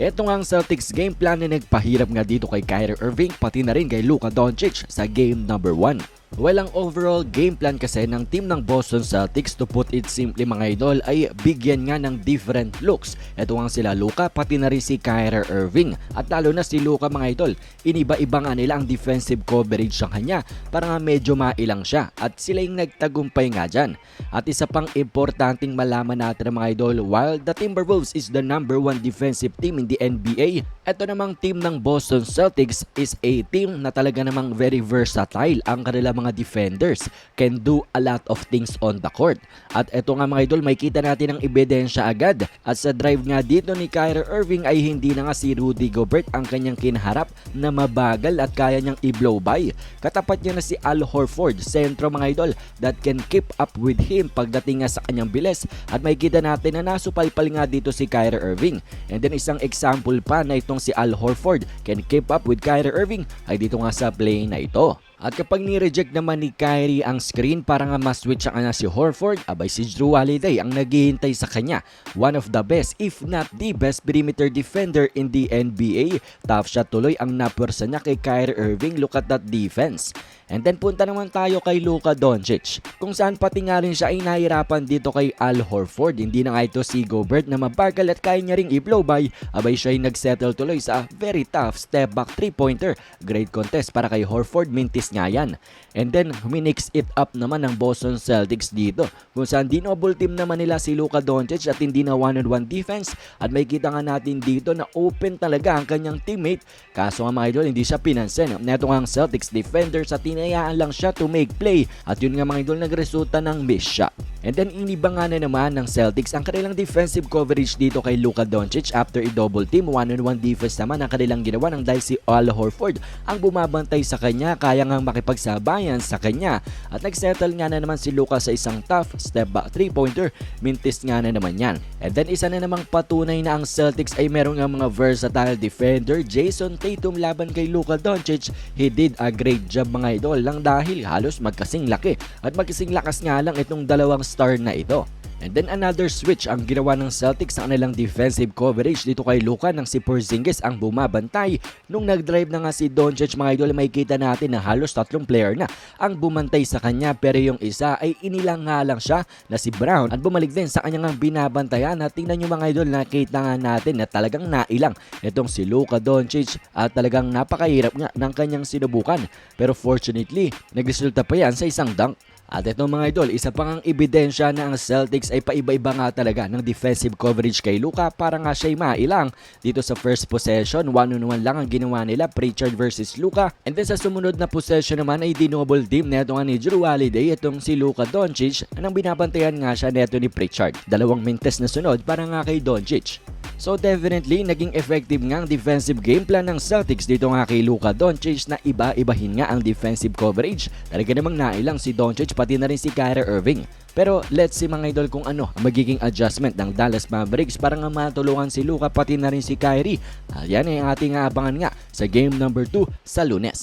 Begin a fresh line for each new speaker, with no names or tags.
Ito nga ang Celtics game plan na nagpahirap nga dito kay Kyrie Irving pati na rin kay Luka Doncic sa game number 1. Well, ang overall game plan kasi ng team ng Boston Celtics to put it simply mga idol ay bigyan nga ng different looks. Ito nga sila Luka pati na rin si Kyrie Irving. At lalo na si Luka mga idol, iniba-iba nga nila ang defensive coverage sa kanya para nga medyo mailang siya at sila yung nagtagumpay nga dyan. At isa pang importanteng malaman natin mga idol, while the Timberwolves is the number one defensive team in the NBA, ito namang team ng Boston Celtics is a team na talaga namang very versatile ang kanilang mga defenders can do a lot of things on the court. At ito nga mga idol, may kita natin ang ebidensya agad. At sa drive nga dito ni Kyrie Irving ay hindi na nga si Rudy Gobert ang kanyang kinaharap na mabagal at kaya niyang i-blow by. Katapat niya na si Al Horford, sentro mga idol, that can keep up with him pagdating nga sa kanyang bilis. At may kita natin na nasupalpal nga dito si Kyrie Irving. And then isang example pa na itong si Al Horford can keep up with Kyrie Irving ay dito nga sa play na ito. At kapag ni-reject naman ni Kyrie ang screen para nga ma-switch ang kanya si Horford, abay si Drew Holiday ang naghihintay sa kanya. One of the best, if not the best perimeter defender in the NBA. Tough shot tuloy ang napwersa niya kay Kyrie Irving. Look at that defense. And then punta naman tayo kay Luka Doncic. Kung saan pati nga rin siya ay nahirapan dito kay Al Horford. Hindi na nga ito si Gobert na mabagal at kaya niya ring i-blow by. Abay siya ay nagsettle tuloy sa very tough step back 3-pointer. Great contest para kay Horford. Mintis nga yan. And then minix it up naman ng Boston Celtics dito. Kung saan double team naman nila si Luka Doncic at hindi na one-on-one defense. At may kita nga natin dito na open talaga ang kanyang teammate. Kaso nga mga idol, hindi siya pinansin. Neto nga ang Celtics defender sa tinayaan lang siya to make play. At yun nga mga idol, nagresulta ng miss shot. And then iniba nga na naman ng Celtics ang kanilang defensive coverage dito kay Luka Doncic after i-double team. One-on-one defense naman ang kanilang ginawa ng dahil si Al Horford ang bumabantay sa kanya kaya nga makipagsabayan sa kanya. At nagsettle nga na naman si Luka sa isang tough step back 3-pointer. Mintis nga na naman yan. And then isa na namang patunay na ang Celtics ay meron nga mga versatile defender. Jason Tatum laban kay Luka Doncic. He did a great job mga idol lang dahil halos magkasing laki at magkasing lakas nga lang itong dalawang star na ito. And then another switch ang ginawa ng Celtics sa kanilang defensive coverage dito kay Luka nang si Porzingis ang bumabantay. Nung nag-drive na nga si Doncic mga idol may kita natin na halos tatlong player na ang bumantay sa kanya pero yung isa ay inilang nga lang siya na si Brown at bumalik din sa kanyang binabantayan at tingnan nyo mga idol nakita nga natin na talagang nailang itong si Luka Doncic at talagang napakahirap nga ng kanyang sinubukan pero fortunately nagresulta pa yan sa isang dunk. At ito mga idol, isa pang ang ebidensya na ang Celtics ay paiba-iba nga talaga ng defensive coverage kay Luka para nga siya'y mailang. Dito sa first possession, one-on-one lang ang ginawa nila, Pritchard versus Luka. And then sa sumunod na possession naman ay dinoble team neto nga ni Drew Holiday itong si Luka Doncic nang binabantayan nga siya neto ni Pritchard. Dalawang mintes na sunod para nga kay Doncic. So definitely, naging effective nga ang defensive game plan ng Celtics dito nga kay Luka Doncic na iba-ibahin nga ang defensive coverage. Talaga namang nailang si Doncic pati na rin si Kyrie Irving. Pero let's see mga idol kung ano ang magiging adjustment ng Dallas Mavericks para nga matulungan si Luka pati na rin si Kyrie. Ayan ay ang ating abangan nga sa game number 2 sa lunes.